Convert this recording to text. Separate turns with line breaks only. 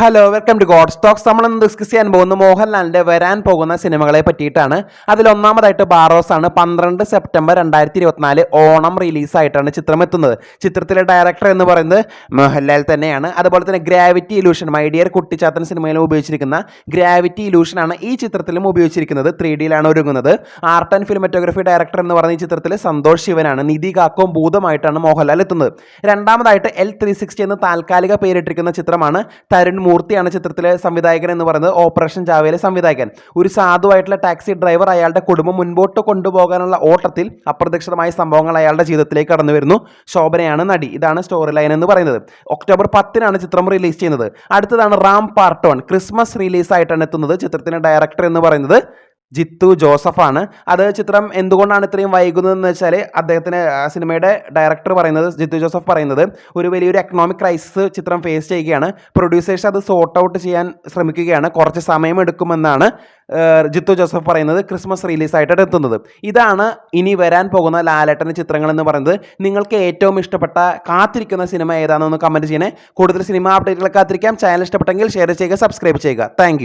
Hello welcome to god stocks നമ്മൾ ഇന്ന് discuss ചെയ്യാൻ പോകുന്ന മോഹൻലാലിന്റെ വരാൻ പോകുന്ന സിനിമകളെ പറ്റിയിട്ടാണ്. അതിൽ ഒന്നാമതായിട്ട് ബാറോസ് ആണ്. പന്ത്രണ്ട് സെപ്റ്റംബർ രണ്ടായിരത്തി ഇരുപത്തിനാല് ഓണം റിലീസായിട്ടാണ് ചിത്രം എത്തുന്നത് ചിത്രത്തിലെ ഡയറക്ടർ എന്ന് പറയുന്നത് മോഹൻലാൽ തന്നെയാണ്. അതുപോലെ തന്നെ gravity illusion my dear Kuttichathan സിനിമയിലും ഉപയോഗിച്ചിരിക്കുന്ന ഗ്രാവിറ്റി ഇലൂഷനാണ് ഈ ചിത്രത്തിലും ഉപയോഗിച്ചിരിക്കുന്നത്. ത്രീ ഡിയിലാണ് ഒരുങ്ങുന്നത്. ആർട്ട് ആൻഡ് ഫിലിമറ്റോഗ്രഫി ഡയറക്ടർ എന്ന് പറയുന്ന ഈ ചിത്രത്തിൽ സന്തോഷ് ശിവനാണ്. നിധി കാക്കവും ഭൂതമായിട്ടാണ് മോഹൻലാൽ എത്തുന്നത്. രണ്ടാമതായിട്ട് എൽ ത്രീ സിക്സ്റ്റി എന്ന് താൽക്കാലിക പേരിട്ടിരിക്കുന്ന ചിത്രമാണ്. തരുൺ മൂർത്തിയാണ് ചിത്രത്തിലെ സംവിധായകൻ എന്ന് പറയുന്നത് ഓപ്പറേഷൻ ജാവയിലെ സംവിധായകൻ. ഒരു സാധുവായിട്ടുള്ള ടാക്സി ഡ്രൈവർ അയാളുടെ കുടുംബം മുൻപോട്ട് കൊണ്ടുപോകാനുള്ള ഓട്ടത്തിൽ അപ്രതീക്ഷിതമായ സംഭവങ്ങൾ അയാളുടെ ജീവിതത്തിലേക്ക് കടന്നു വരുന്നു. ശോഭനയാണ് നടി. ഇതാണ് സ്റ്റോറി ലൈൻ എന്ന് പറയുന്നത്. ഒക്ടോബർ പത്തിനാണ് ചിത്രം റിലീസ് ചെയ്യുന്നത്. അടുത്തതാണ് റാം പാർട്ട് വൺ ക്രിസ്മസ് റിലീസായിട്ടാണ് എത്തുന്നത് ചിത്രത്തിന്റെ ഡയറക്ടർ എന്ന് പറയുന്നത്. ജിത്തു ജോസഫാണ്. അത് ചിത്രം എന്തുകൊണ്ടാണ് ഇത്രയും വൈകുന്നതെന്ന് വെച്ചാൽ അദ്ദേഹത്തിന് സിനിമയുടെ ഡയറക്ടർ പറയുന്നത് ജിത്തു ജോസഫ് പറയുന്നത് ഒരു വലിയൊരു എക്കണോമിക് ക്രൈസിസ് ചിത്രം ഫേസ് ചെയ്യുകയാണ്. പ്രൊഡ്യൂസേഴ്സ് അത് സോർട്ട് ഔട്ട് ചെയ്യാൻ ശ്രമിക്കുകയാണ്. കുറച്ച് സമയമെടുക്കുമെന്നാണ് ജിത്തു ജോസഫ് പറയുന്നത് ക്രിസ്മസ് റിലീസായിട്ട് എത്തുന്നത്. ഇതാണ് ഇനി വരാൻ പോകുന്ന ലാലേട്ടന്റെ ചിത്രങ്ങൾ എന്ന് പറയുന്നത്. നിങ്ങൾക്ക് ഏറ്റവും ഇഷ്ടപ്പെട്ട കാത്തിരിക്കുന്ന സിനിമ ഏതാണെന്ന് കമന്റ് ചെയ്യണേ. കൂടുതൽ സിനിമ അപ്ഡേറ്റുകൾ കാത്തിരിക്കാം. ചാനൽ ഇഷ്ടപ്പെട്ടെങ്കിൽ ഷെയർ ചെയ്യുക സബ്സ്ക്രൈബ് ചെയ്യുക. താങ്ക്